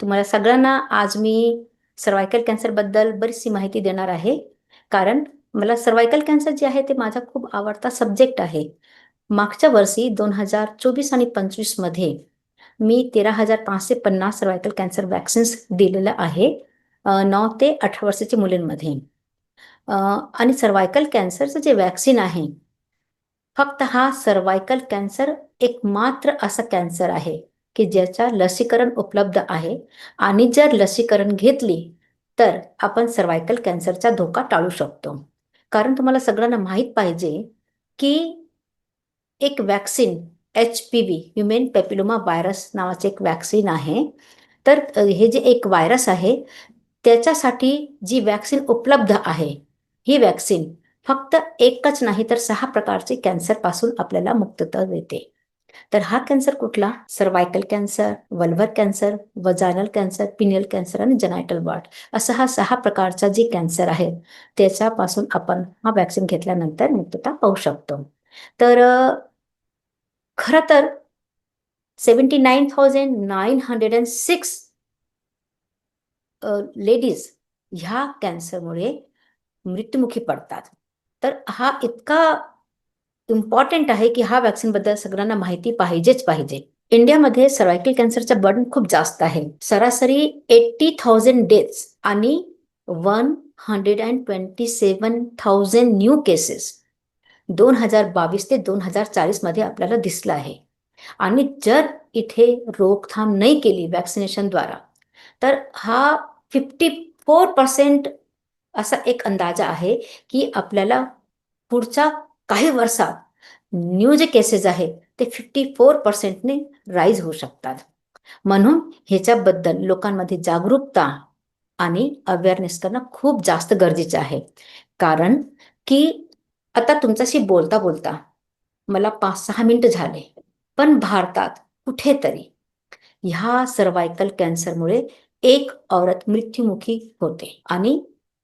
तुम्हाला सगळ्यांना आज मी सर्वायकल कॅन्सरबद्दल बरीचशी माहिती देणार आहे. कारण मला सर्वायकल कॅन्सर जे आहे ते माझा खूप आवडता सब्जेक्ट आहे. मागच्या वर्षी दोन हजार चोवीस आणि पंचवीसमध्ये मी तेरा हजार पाचशे पन्नास सर्वायकल कॅन्सर वॅक्सिन्स दिलेलं आहे नऊ ते अठरा वर्षाच्या मुलींमध्ये. आणि सर्वायकल कॅन्सरचं जे वॅक्सिन आहे फक्त हा सर्वायकल कॅन्सर एकमात्र असा कॅन्सर आहे. की ज्याच्या लसीकरण उपलब्ध आहे आणि जर लसीकरण घेतली तर आपण सर्वायकल कॅन्सरचा धोका टाळू शकतो. कारण तुम्हाला सगळ्यांना माहीत पाहिजे की एक vaccine H P V human papilloma virus नावाचे एक वॅक्सिन आहे. तर हे जे एक व्हायरस आहे त्याच्यासाठी जी वॅक्सिन उपलब्ध आहे ही वॅक्सिन फक्त एकच नाही तर सहा प्रकारचे कॅन्सरपासून आपल्याला मुक्तता देते तर हा कॅन्सर कुठला? Cervical cancer vulvar cancer vaginal cancer penile cancer आणि जनायटल वार्ड असा हा सहा प्रकारचा जे कॅन्सर आहे त्याच्यापासून आपण हा वॅक्सिन घेतल्यानंतर मुक्तता पाहू शकतो. तर खरं तर seventy nine thousand nine hundred and six ladies ह्या कॅन्सरमुळे मृत्युमुखी पडतात. तर हा इतका इम्पॉर्टंट आहे की हा व्हॅक्सिनबद्दल सगळ्यांना माहिती पाहिजेच पाहिजे. इंडियामध्ये सर्वायकल कॅन्सरचं बर्डन खूप जास्त आहे. सरासरी एट्टी थाउजंड डेथ्स आणि one hundred and twenty seven thousand new cases दोन हजार बावीस ते दोन हजार चाळीसमध्ये आपल्याला दिसलं आहे. आणि जर इथे रोकथाम नाही केली वॅक्सिनेशनद्वारा तर हा फिफ्टी फोर पर्सेंट असा एक अंदाजा आहे की आपल्याला पुढचा काही वर्षात न्यू जे केसेस आहेत ते फिफ्टी फोर पर्सेंटने राईज होऊ शकतात. म्हणून ह्याच्याबद्दल लोकांमध्ये जागरूकता आणि अवेअरनेस करणं खूप जास्त गरजेचं आहे. कारण की आता तुमच्याशी बोलता बोलता मला पाच सहा मिनिट झाले पण भारतात कुठेतरी ह्या सर्वायकल कॅन्सरमुळे एक औरत मृत्युमुखी होते आणि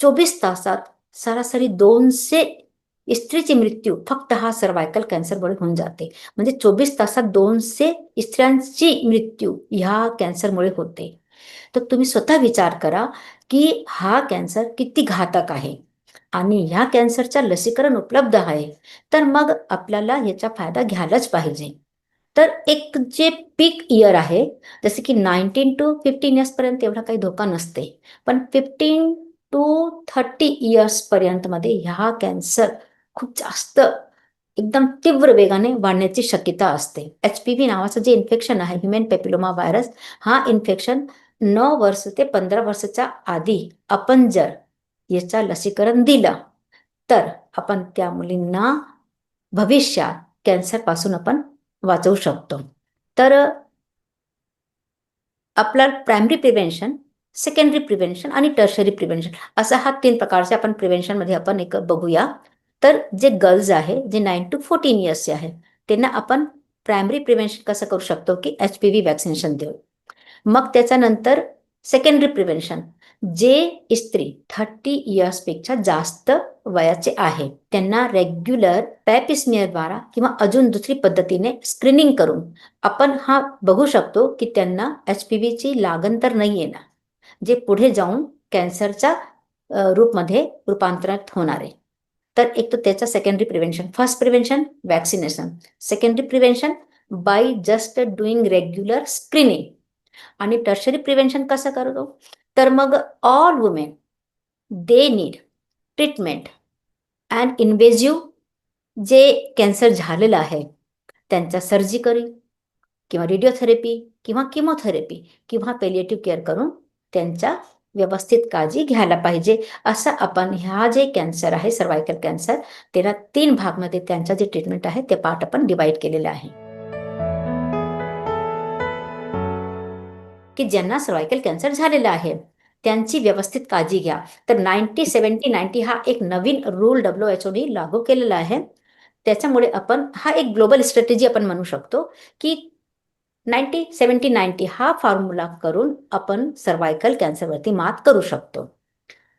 चोवीस तासात सरासरी दोनशे स्त्रीची मृत्यू फक्त हा सर्वायकल कॅन्सरमुळे होऊन जाते. म्हणजे चोवीस तासात दोनशे स्त्रियांची मृत्यू ह्या कॅन्सरमुळे होते. तर तुम्ही स्वतः विचार करा की हा कॅन्सर किती घातक आहे? आणि ह्या कॅन्सरच्या लसीकरण उपलब्ध आहे तर मग आपल्याला ह्याचा फायदा घ्यायलाच पाहिजे. तर एक जे पीक इयर आहे जसे की नाईन्टीन टू फिफ्टीन इयर्स पर्यंत एवढा काही धोका नसते. पण फिफ्टीन टू थर्टी इयर्स पर्यंत मध्ये ह्या कॅन्सर खूप जास्त एकदम तीव्र वेगाने वाढण्याची शक्यता असते. एच पी व्ही नावाचं जे इन्फेक्शन आहे ह्युमन पेपिलोमा व्हायरस हा इन्फेक्शन नऊ वर्ष ते पंधरा वर्षाच्या आधी आपण जर याचा लसीकरण दिलं तर आपण त्या मुलींना भविष्यात कॅन्सरपासून आपण वाचवू शकतो. तर आपला प्रायमरी प्रिव्हेन्शन सेकंडरी प्रिव्हेन्शन आणि टर्शरी प्रिव्हेन्शन असा हा तीन प्रकारचे आपण प्रिव्हेन्शनमध्ये आपण एक बघूया. तर जे गर्ल्स आहे जे नाईन टू फोर्टीन इयर्सचे आहे त्यांना आपण प्रायमरी प्रिव्हेन्शन कसं करू शकतो की एच पी व्ही वॅक्सिनेशन देऊ मग त्याच्यानंतर सेकंडरी प्रिव्हेन्शन जे स्त्री थर्टी इयर्सपेक्षा जास्त वयाचे आहे त्यांना रेग्युलर पॅपिस्मियरद्वारा किंवा अजून दुसरी पद्धतीने स्क्रीनिंग करून आपण हा बघू शकतो की त्यांना एच पी व्हीची लागण तर नाही येणार जे पुढे जाऊन कॅन्सरच्या रूपमध्ये रूपांतरित होणार आहे. तर एक तर त्याचं secondary prevention first prevention vaccination secondary prevention by just doing regular screening आणि टर्शरी प्रिव्हेन्शन कसं करतो? तर मग all women they need treatment and invasive जे कॅन्सर झालेलं आहे त्यांचा सर्जिकरी किंवा रेडिओथेरपी किंवा किमोथेरपी किंवा पेलिएटिव्ह केअर करून त्यांचा व्यवस्थित काळजी घ्यायला पाहिजे. असं आपण ह्या जे कॅन्सर आहे सर्वायकल कॅन्सर त्याला तीन भागमध्ये त्यांचा जे ट्रीटमेंट आहे ते पार्ट आपण डिवाइड केलेलं आहे. की ज्यांना सर्वायकल कॅन्सर झालेला आहे त्यांची व्यवस्थित काळजी घ्या. तर नाईन्टी सेवन्टी नाईन्टी हा एक नवीन रूल डब्ल्यू एच ओने लागू केलेला आहे. त्याच्यामुळे आपण हा एक ग्लोबल स्ट्रॅटेजी आपण म्हणू शकतो की नाईन्टी सेवन्टी नाईन्टी हा फॉर्म्युला करून आपण सर्वायकल कॅन्सरवरती मात करू शकतो.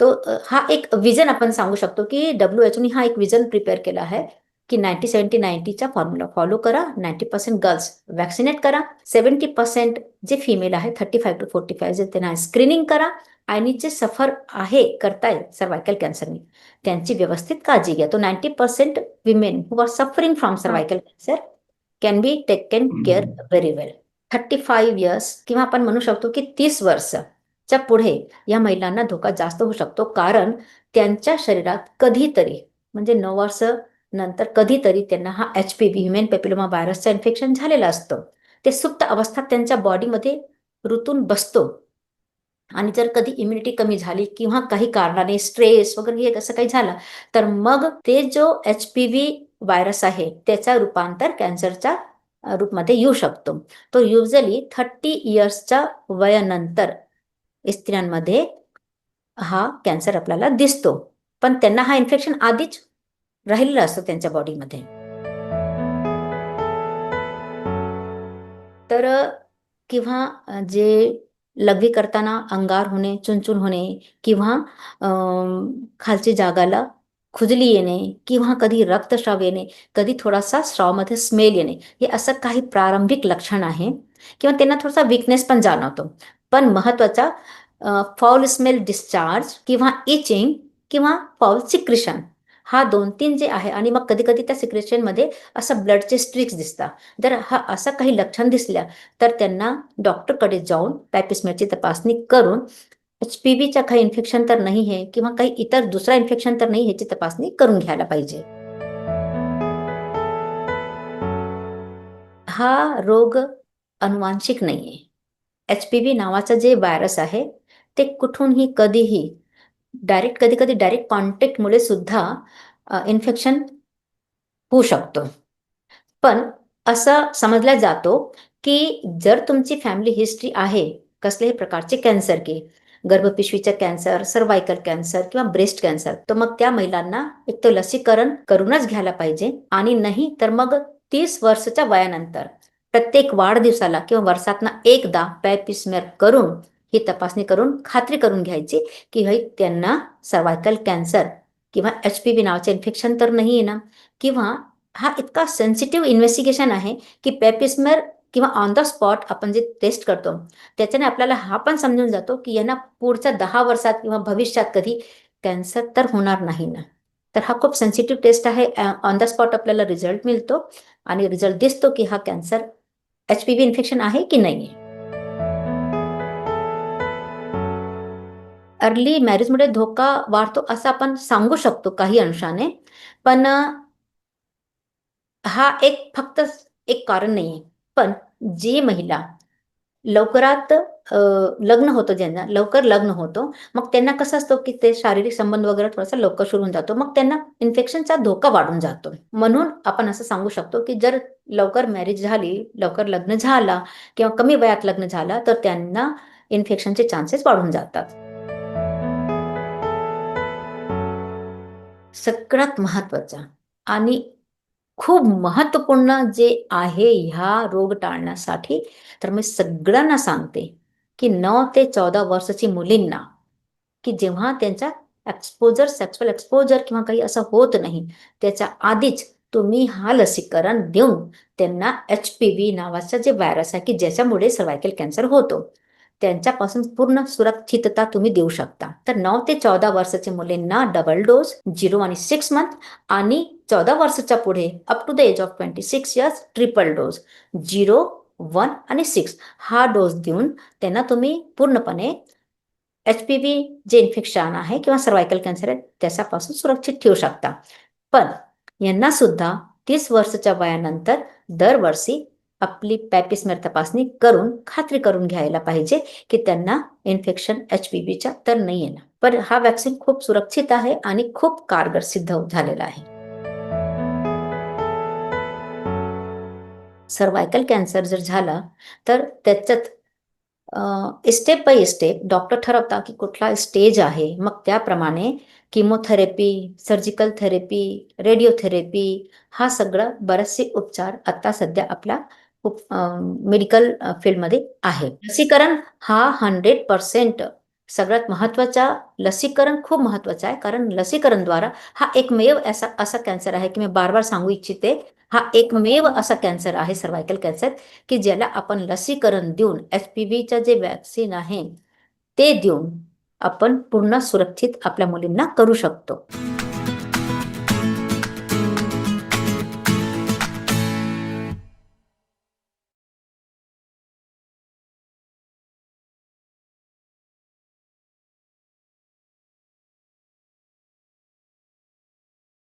तो हा एक विजन आपण सांगू शकतो की डब्ल्यू एच ओने हा एक विजन प्रिपेअर केला आहे की नाईन्टी सेवन्टी नाईन्टीचा फॉर्म्युला फॉलो करा नाईन्टी पर्सेंट गर्ल्स वॅक्सिनेट करा सेवन्टी पर्सेंट जे फिमेल आहे thirty five to forty five जे त्यांना स्क्रीनिंग करा आणि जे सफर आहे करताय सर्वायकल कॅन्सरने त्यांची व्यवस्थित काळजी घ्या. तो ninety percent women who are suffering from cervical cancer can be taken care very well thirty five years किंवा आपण म्हणू शकतो की तीस वर्षच्या पुढे या महिलांना धोका जास्त होऊ शकतो. कारण त्यांच्या शरीरात कधीतरी म्हणजे नऊ वर्ष नंतर कधीतरी त्यांना हा H P V human papilloma व्हायरसचं infection झालेलं असतं. ते सुप्त अवस्थात त्यांच्या बॉडीमध्ये रुतून बसतो. आणि जर कधी इम्युनिटी कमी झाली किंवा काही कारणाने स्ट्रेस वगैरे असं काही झालं तर मग ते जो एच पी व्ही व्हायरस आहे त्याचा रूपांतर कॅन्सरच्या रूपमध्ये येऊ शकतो. तो युजली थर्टी इयर्सच्या वयानंतर स्त्रियांमध्ये हा कॅन्सर आपल्याला दिसतो. पण त्यांना हा इन्फेक्शन आधीच राहिलेला असतो त्यांच्या बॉडीमध्ये तर किंवा जे लघवी करताना अंगार होणे चुनचुन होणे किंवा खालची जागाला खुजली येणे किंवा कधी रक्तस्राव येणे कधी थोडासा स्रावमध्ये स्मेल येणे हे असं काही प्रारंभिक लक्षण आहे. किंवा त्यांना थोडासा विकनेस पण जाणवतो. पण महत्त्वाचा फॉल स्मेल डिस्चार्ज किंवा इचिंग किंवा फॉल सिक्रिशन हा दोन तीन जे आहे आणि मग कधी कधी त्या सिक्रेशनमध्ये असं ब्लडचे स्ट्रिक्स दिसतात. जर हा असं काही लक्षण दिसल्या तर त्यांना डॉक्टरकडे जाऊन पॅपिस्मेटची तपासणी करून एच पी व्हीच्या काही इन्फेक्शन तर नाही आहे किंवा काही इतर दुसरा इन्फेक्शन तर नाही ह्याची तपासणी करून घ्यायला पाहिजे. हा रोग अनुवांशिक नाही आहे एच पी व्ही नावाचं जे व्हायरस आहे ते कुठूनही कधीही डायरेक्ट कधी कधी डायरेक्ट कॉन्टॅक्टमुळे सुद्धा इन्फेक्शन होऊ शकतो. पण असं समजला जातो की जर तुमची फॅमिली हिस्ट्री आहे कसल्याही प्रकारचे कॅन्सर की गर्भपिशवीचा कॅन्सर सर्वायकल कॅन्सर किंवा ब्रेस्ट कॅन्सर तर मग त्या महिलांना एक तर लसीकरण करूनच घ्यायला पाहिजे आणि नाही तर मग तीस वर्षाच्या वयानंतर प्रत्येक वाढदिवसाला किंवा वर्षातना एकदा पॅपिस्मेर करून ही तपासणी करून खात्री करून घ्यायची की भाई त्यांना सर्वायकल कॅन्सर किंवा एच पी व्ही नावाचं इन्फेक्शन तर नाही आहे ना. किंवा हा इतका सेन्सिटिव्ह इन्व्हेस्टिगेशन आहे की पॅपिस्मेर किंवा ऑन द स्पॉट आपण जे टेस्ट करतो त्याच्याने आपल्याला हा पण समजून जातो की यांना पुढच्या दहा वर्षात किंवा भविष्यात कधी कॅन्सर तर होणार नाही ना. तर हा खूप सेन्सिटिव्ह टेस्ट आहे. ऑन द स्पॉट आपल्याला रिझल्ट मिळतो आणि रिझल्ट दिसतो की हा cancer H P V infection आहे की नाही अर्ली मॅरेजमुळे धोका वाढतो असं आपण सांगू शकतो काही अंशाने. पण हा एक फक्त एक कारण नाही आहे पण जी महिला लवकरात लग्न होतं ज्यांना लवकर लग्न होतो मग त्यांना कसं असतो की ते शारीरिक संबंध वगैरे थोडासा लवकर सुरू होऊन जातो मग त्यांना इन्फेक्शनचा धोका वाढून जातो. म्हणून आपण असं सांगू शकतो की जर लवकर मॅरेज झाली लवकर लग्न झाला किंवा कमी वयात लग्न झाला तर त्यांना इन्फेक्शनचे चान्सेस वाढून जातात. सगळ्यात महत्त्वाचा आणि खूप महत्त्वपूर्ण जे आहे ह्या रोग टाळण्यासाठी तर मी सगळ्यांना सांगते की नऊ ते चौदा वर्षाची मुलींना की जेव्हा त्यांचा एक्सपोजर सेक्सुअल एक्सपोजर किंवा काही असं होत नाही त्याच्या आधीच तुम्ही हा लसीकरण देऊन त्यांना एच पी व्ही नावाचा जे व्हायरस आहे की ज्याच्यामुळे सर्वायकल कॅन्सर होतो. त्यांच्यापासून पूर्ण सुरक्षितता तुम्ही देऊ शकता. तर नऊ ते चौदा वर्षाच्या मुलींना डबल डोस झिरो आणि सिक्स मंथ आणि चौदा वर्षाच्या पुढे up to the age of twenty six years triple dose zero one आणि सिक्स हा डोस देऊन त्यांना तुम्ही पूर्णपणे एच पी व्ही जे इन्फेक्शन आहे किंवा सर्वायकल कॅन्सर आहे त्याच्यापासून सुरक्षित ठेवू शकता. पण यांना सुद्धा तीस वर्षाच्या वयानंतर दरवर्षी आपली पॅपिस्मेर तपासणी करून खात्री करून घ्यायला पाहिजे की त्यांना इन्फेक्शन एच पी बीच्या तर नाही येणार. पण हा वॅक्सिन खूप सुरक्षित आहे आणि खूप कारगर सिद्ध झालेला आहे. सर्वायकल कॅन्सर जर झाला तर त्याच्यात स्टेप बाय स्टेप डॉक्टर ठरवता की कुठला स्टेज आहे. मग त्याप्रमाणे किमोथेरपी सर्जिकल थेरपी रेडिओथेरपी हा सगळं बरेचसे उपचार आता सध्या आपल्या मेडिकल फील्डमध्ये आहे. लसीकरण हा हंड्रेड पर्सेंट सगळ्यात महत्त्वाचा लसीकरण खूप महत्त्वाचं आहे. कारण लसीकरणद्वारा हा एकमेव असा असा कॅन्सर आहे की मी बार बार सांगू इच्छिते हा एकमेव असा कॅन्सर आहे सर्वायकल कॅन्सर की ज्याला आपण लसीकरण देऊन एच पी व्हीचं जे वॅक्सिन आहे ते देऊन आपण पूर्ण सुरक्षित आपल्या मुलींना करू शकतो.